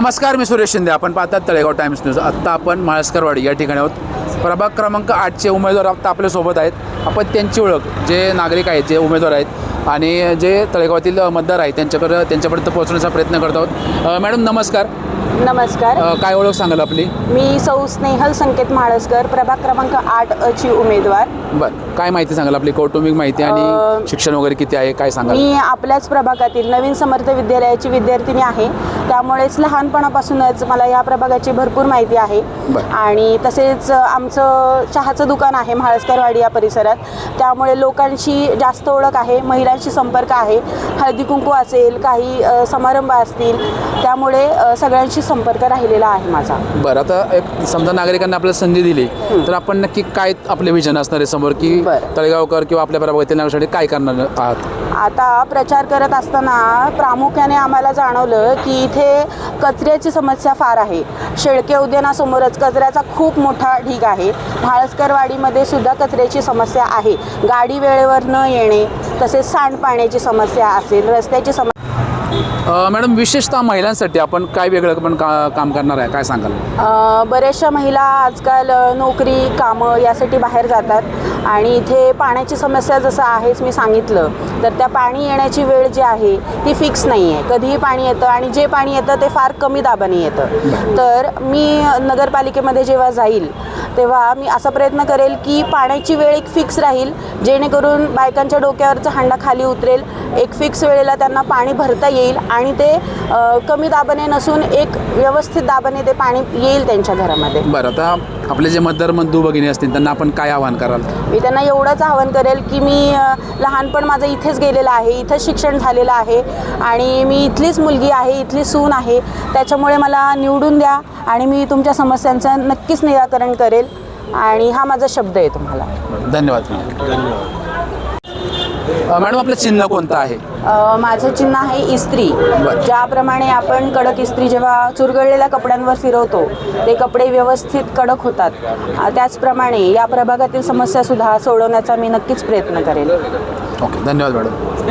नमस्कार मी सुरेश शिंदे. आपण पाहतात तळेगाव टाइम्स न्यूज. आत्ता आपण माळसकरवाडी या ठिकाणी आहोत. प्रभाग क्रमांक आठचे उमेदवार आत्ता आपल्यासोबत आहेत. आपण त्यांची ओळख जे नागरिक आहेत जे उमेदवार आहेत आणि जे तळेगावातील मतदार आहेत त्यांच्याकडे त्यांच्यापर्यंत पोहोचण्याचा प्रयत्न करत आहोत. मॅडम नमस्कार. नमस्कार. काय ओळख सांगाल आपली? मी सौ स्नेहल संकेत म्हाळसकर प्रभाग क्रमांक आठ ची उमेदवार. बरं. काय माहिती सांगाल आपली? कौटुंबिक माहिती आणि शिक्षण वगैरे किती आहे? काय सांगाल? मी आपल्याच प्रभागातील नवीन समर्थ विद्यालयाची विद्यार्थिनी आहे. त्यामुळेच लहानपणापासूनच मला या प्रभागाची भरपूर माहिती आहे. आणि तसेच आमचं चहाचं दुकान आहे म्हाळसकरवाडी या परिसरात. त्यामुळे लोकांशी जास्त ओळख आहे महिलांशी संपर्क आहे. हळदी कुंकू असेल काही समारंभ असतील त्यामुळे सगळ्यांशी संपर्क राहिलेला आहे माझा. बरं आता एक समजा नागरिकांना आपल्याला संधी दिली तर आपण नक्की काय आपले विजन असणार आहे समोर? की. तळेगावकर किंवा आपल्या प्रभागातील काय करणार आहात? आता प्रचार करत असताना प्रामुख्याने आम्हाला जाणवलं की इथे कचऱ्याची समस्या फार आहे. शेळके उद्यानासमोरच कचऱ्याचा खूप मोठा ढीग आहे. म्हाळसकरवाडीमध्ये सुद्धा कचऱ्याची समस्या आहे. गाडी वेळेवर न येणे तसेच सांडपाण्याची समस्या असेल रस्त्याची समस्या मॅडम विशेषतः महिलांसाठी आपण काय वेगळं पण का काम करणार आहे? काय सांगाल? बऱ्याचशा महिला आजकाल नोकरी कामं यासाठी बाहेर जातात. आणि इथे पाण्याची समस्या जसं आहेच मी सांगितलं तर त्या पाणी येण्याची वेळ जी आहे ती फिक्स नाही आहे कधीही पाणी येतं आणि जे पाणी येतं ते फार कमी दाबाने येतं. तर मी नगरपालिकेमध्ये जेव्हा जाईल तेव्हा मी असा प्रयत्न करेल की पाण्याची वेळ एक फिक्स राहील जेणेकरून बायकांच्या डोक्यावरचा हांडा खाली उतरेल. एक फिक्स वेळेला त्यांना पाणी भरता येईल आणि ते कमी दाबाने नसून एक व्यवस्थित दाबाने ते पाणी येईल त्यांच्या घरामध्ये. बरं आता आपले जे मतदार बंधू भगिनी असतील त्यांना आपण काय आवाहन कराल? मी त्यांना एवढंच आवाहन करेल की मी लहानपण माझं इथेच गेलेलं आहे इथंच शिक्षण झालेलं आहे आणि मी इथलीच मुलगी आहे इथली सून आहे त्याच्यामुळे मला निवडून द्या आणि मी तुमच्या समस्यांचं नक्कीच निराकरण करेल आणि हा माझा शब्द आहे तुम्हाला. धन्यवाद. अ, मॅडम आपलं चिन्ह कोणतं आहे? अ, माझं चिन्ह आहे इस्त्री. ज्याप्रमाणे आपण कडक इस्त्री जेव्हा चुरगळलेल्या कपड्यांवर फिरवतो ते कपडे व्यवस्थित कडक होतात. अ, त्याचप्रमाणे या प्रभागातील समस्यासुद्धा सोडवण्याचा मी नक्कीच प्रयत्न करेल ओके धन्यवाद मॅडम.